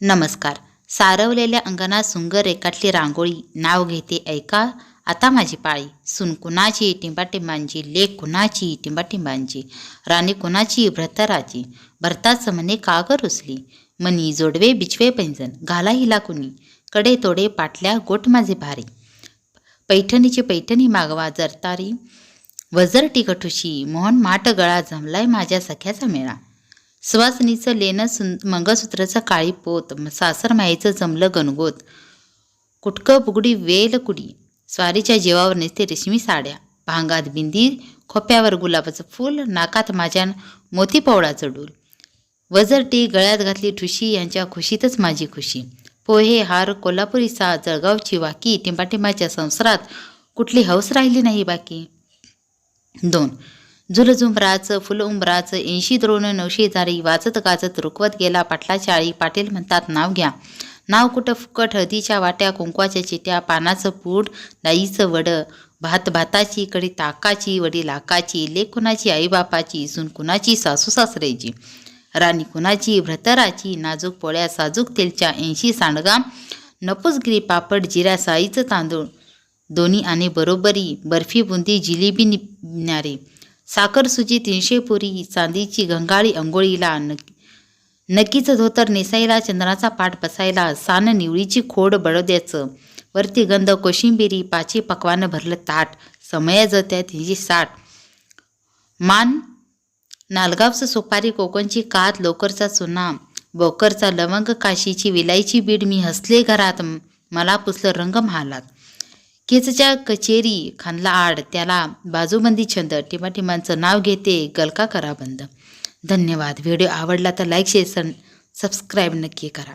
नमस्कार. सारवलेल्या अंगणात सुंगर रेखाटली रांगोळी. नाव घेते ऐका. आता माझी पाळी. सून कुणाची टिंबाटिंबांची लेक कुणाची टिंबाटिंबांची राणी कुणाची भ्रतराची. भरताच म्हणे कागर रुसली. मनी जोडवे बिचवे पैंजण. घाला हिला कुणी. कडे तोडे पाटल्या गोट माझे भारी. पैठणीची पैठणी मागवा जरतारी. वजर टिकटुशी मोहन माट गळा जमलाय माझ्या सख्याचा मेळा. सुवासनीचं लेणं सुं मंगळसूत्राचा काळी पोत सासर मायेचं जमलं गणगोत. कुटकं बुगडी वेल कुडी. स्वारीच्या जेवावर नेसते रेशमी साड्या. भांगात बिंदी खोप्यावर गुलाबाचं फूल नाकात माझ्या मोती पवळाचं डूल. वजरटी गळ्यात घातली ठुशी यांच्या खुशीतच माझी खुशी. पोहे हार कोल्हापुरी सा जळगावची वाकी टिंबाटिंबाच्या संसारात कुठली हौस राहिली नाही बाकी? दोन. झुलझुंबराचं फुलउंबराचं ऐंशी द्रोण नऊशे झारी वाचत गाजत रुकवत गेला पाटलाच्या चाळी पाटील म्हणतात नाव घ्या. नाव कुठं फुकट? हळदीच्या वाट्या कुंकवाच्या चिट्या पानाचं पूड डाईचं वडं भात भाताची कडी ताकाची वडी लाकाची लेक कुणाची? आईबापाची सून कुणाची? सासू सासरेची राणी कुणाची? भ्रतराची. नाजूक पोळ्या साजूक तेलच्या ऐंशी सांडगा नपुसगिरी पापड जिऱ्या साईचं तांदूळ. दोन्ही आणि बरोबरी. बर्फी बुंदी जिलेबी निपणारे साखर सुजी तीनशे पुरी चांदीची गंगाळी अंघोळीला नक धोतर नेसायला चंद्राचा पाठ बसायला सान निवळीची खोड बळद्याचं वरती गंध कोशिंबिरी पाची पकवानं भरलं ताट समया त्या तिची साठ. मान नालगावचं सुपारी कोकणची कात लोकरचा चुना बोकरचा लवंग काशीची विलायची बीड मी हसले घरात मला पुसलं रंग महालात केचच्या कचेरी खानला आड त्याला बाजूबंदी छंद टिमाटिमांचं नाव घेते गलका करा बंद. धन्यवाद. व्हिडिओ आवडला तर लाईक शेअर सबस्क्राईब नक्की करा.